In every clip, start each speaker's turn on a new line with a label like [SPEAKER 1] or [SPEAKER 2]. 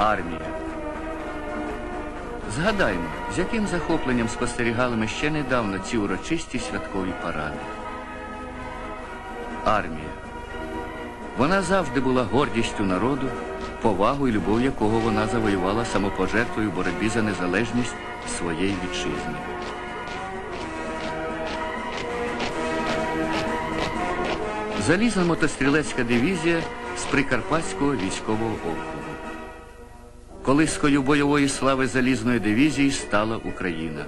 [SPEAKER 1] Армія. Згадаймо, з яким захопленням спостерігали ми ще недавно ці урочисті святкові паради. Армія. Вона завжди була гордістю народу, повагу і любов якого вона завоювала самопожертвою в боротьбі за незалежність своєї вітчизни. Залізна мотострілецька дивізія з Прикарпатського військового округу. Колискою бойової слави залізної дивізії стала Україна.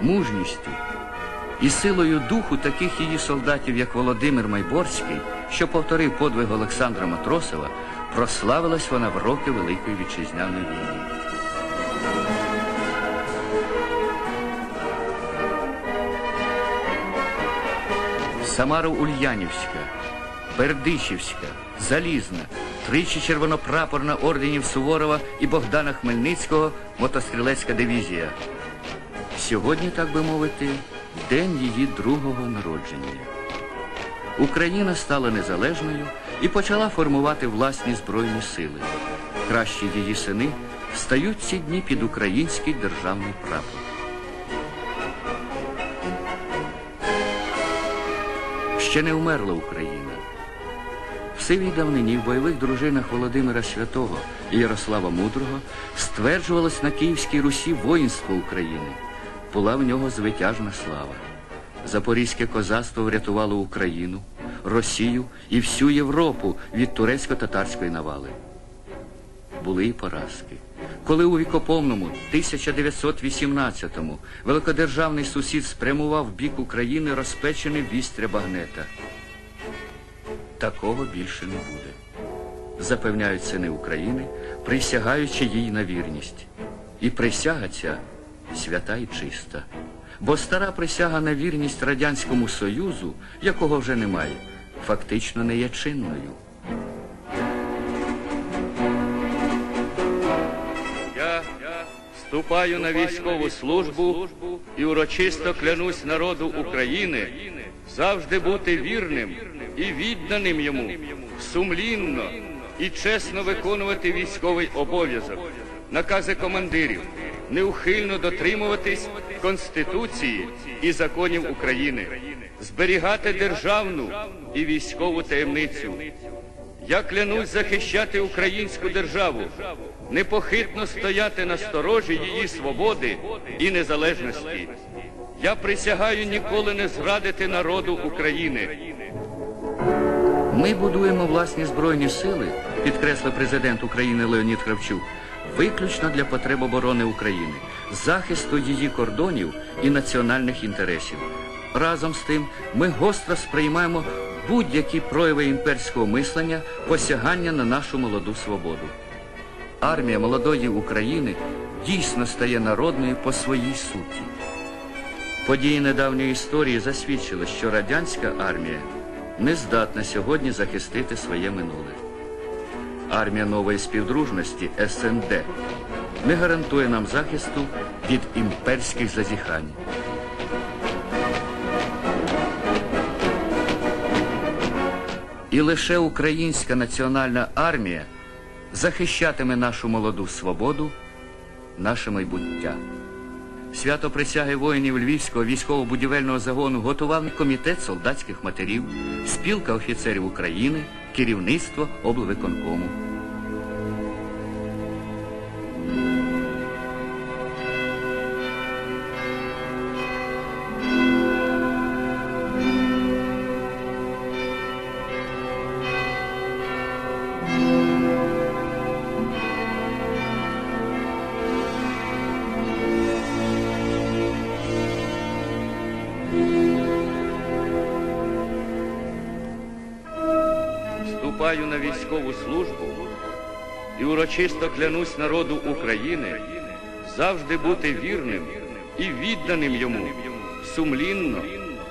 [SPEAKER 1] мужністю і силою духу таких її солдатів, як Володимир Майборський, що повторив подвиг Олександра Матросова, прославилась вона в роки Великої Вітчизняної війни. Самаро-Ульянівська, Бердичівська, Залізна, тричі червонопрапорна орденів Суворова і Богдана Хмельницького мотострілецька дивізія. Сьогодні, так би мовити, день її другого народження. Україна стала незалежною і почала формувати власні збройні сили. Кращі її сини стають ці дні під український державний прапор. Ще не вмерла Україна. В сивій давнині в бойових дружинах Володимира Святого і Ярослава Мудрого стверджувалось на Київській Русі воїнство України. Була в нього звитяжна слава. Запорізьке козацтво врятувало Україну, Росію і всю Європу від турецько-татарської навали. Були і поразки. Коли у вікоповному 1918-му великодержавний сусід спрямував в бік України розпечене вістря багнета. Такого більше не буде. Запевняють сини України, присягаючи їй на вірність. І присяга ця свята і чиста. Бо стара присяга на вірність Радянському Союзу, якого вже немає, фактично не є чинною. Я вступаю на військову службу і урочисто клянусь народу України завжди бути вірним і відданим йому, сумлінно і чесно виконувати військовий обов'язок, накази командирів, неухильно дотримуватись Конституції і законів України, зберігати державну і військову таємницю. Я клянусь захищати українську державу, непохитно стояти на сторожі її свободи і незалежності. Я присягаю ніколи не зрадити народу України. Ми будуємо власні збройні сили, підкреслив президент України Леонід Кравчук, виключно для потреб оборони України, захисту її кордонів і національних інтересів. Разом з тим, ми гостро сприймаємо будь-які прояви імперського мислення, посягання на нашу молоду свободу. Армія молодої України дійсно стає народною по своїй суті. Події недавньої історії засвідчили, що радянська армія не здатна сьогодні захистити своє минуле. Армія нової співдружності СНД не гарантує нам захисту від імперських зазіхань. І лише українська національна армія захищатиме нашу молоду свободу, наше майбуття. Свято присяги воїнів Львівського військово-будівельного загону готував комітет солдатських матерів, спілка офіцерів України, керівництво облвиконкому. Вступаю на військову службу і урочисто клянусь народу України завжди бути вірним і відданим йому, сумлінно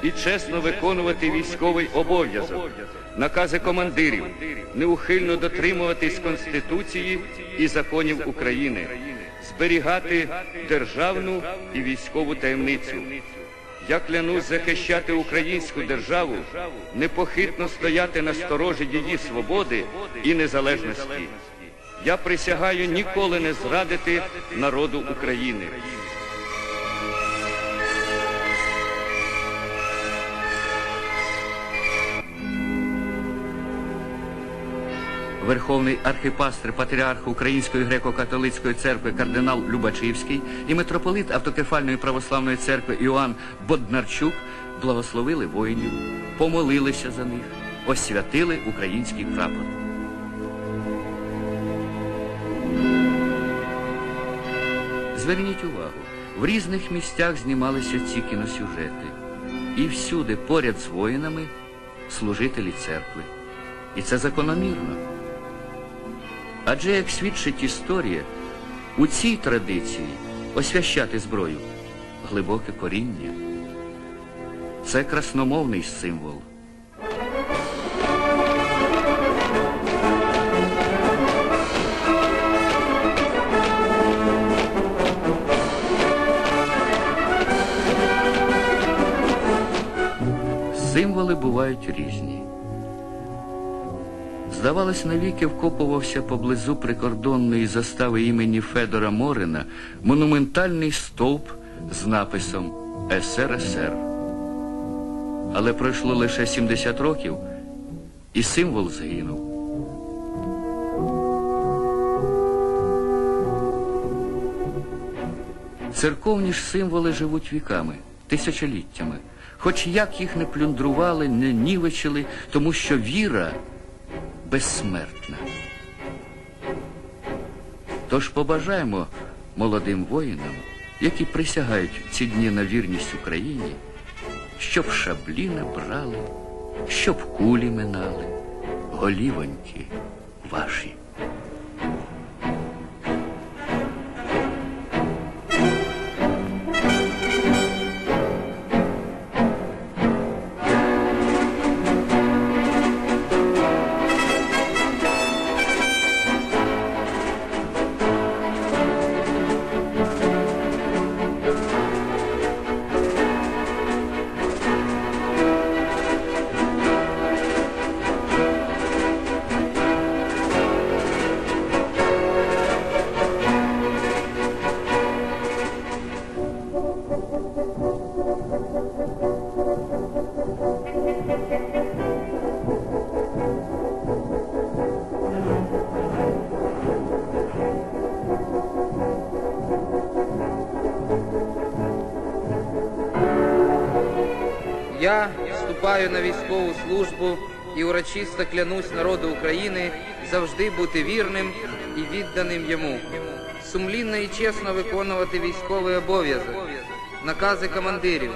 [SPEAKER 1] і чесно виконувати військовий обов'язок, накази командирів, неухильно дотримуватись Конституції і законів України, зберігати державну і військову таємницю. Я клянусь захищати українську державу, непохитно стояти на сторожі її свободи і незалежності. Я присягаю ніколи не зрадити народу України. Верховний архіпастир патріарх Української греко-католицької церкви кардинал Любачівський і митрополит автокефальної православної церкви Іоанн Боднарчук благословили воїнів, помолилися за них, освятили український прапор. Зверніть увагу, в різних місцях знімалися ці кіносюжети. І всюди, поряд з воїнами, служителі церкви. І це закономірно. Адже, як свідчить історія, у цій традиції освящати зброю глибоке коріння. Це красномовний символ. Символи бувають різні. Здавалось, навіки вкопувався поблизу прикордонної застави імені Федора Морина монументальний стовп з написом СРСР. Але пройшло лише 70 років, і символ згинув. Церковні ж символи живуть віками, тисячоліттями. Хоч як їх не плюндрували, не нівечили, тому що віра безсмертна. Тож побажаємо молодим воїнам, які присягають ці дні на вірність Україні, щоб шаблі не брали, щоб кулі минали, голівоньки ваші.
[SPEAKER 2] Я вступаю на військову службу і урочисто клянусь народу України завжди бути вірним і відданим йому, сумлінно і чесно виконувати військовий обов'язок, накази командирів,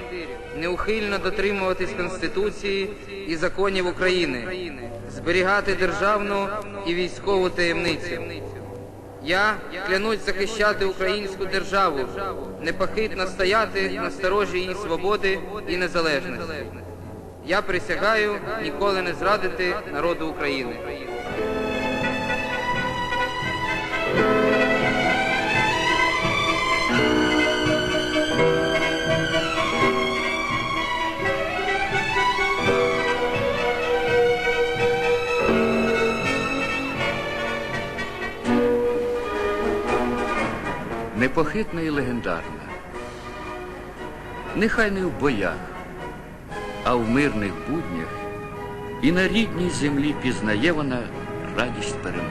[SPEAKER 2] неухильно дотримуватись Конституції і законів України, зберігати державну і військову таємницю. Я клянусь захищати українську державу, непохитно стояти на сторожі її свободи і незалежності. Я присягаю ніколи не зрадити народу України.
[SPEAKER 1] Непохитна і легендарна. Нехай не в боях, а в мирних буднях і на рідній землі пізнає вона радість перемоги.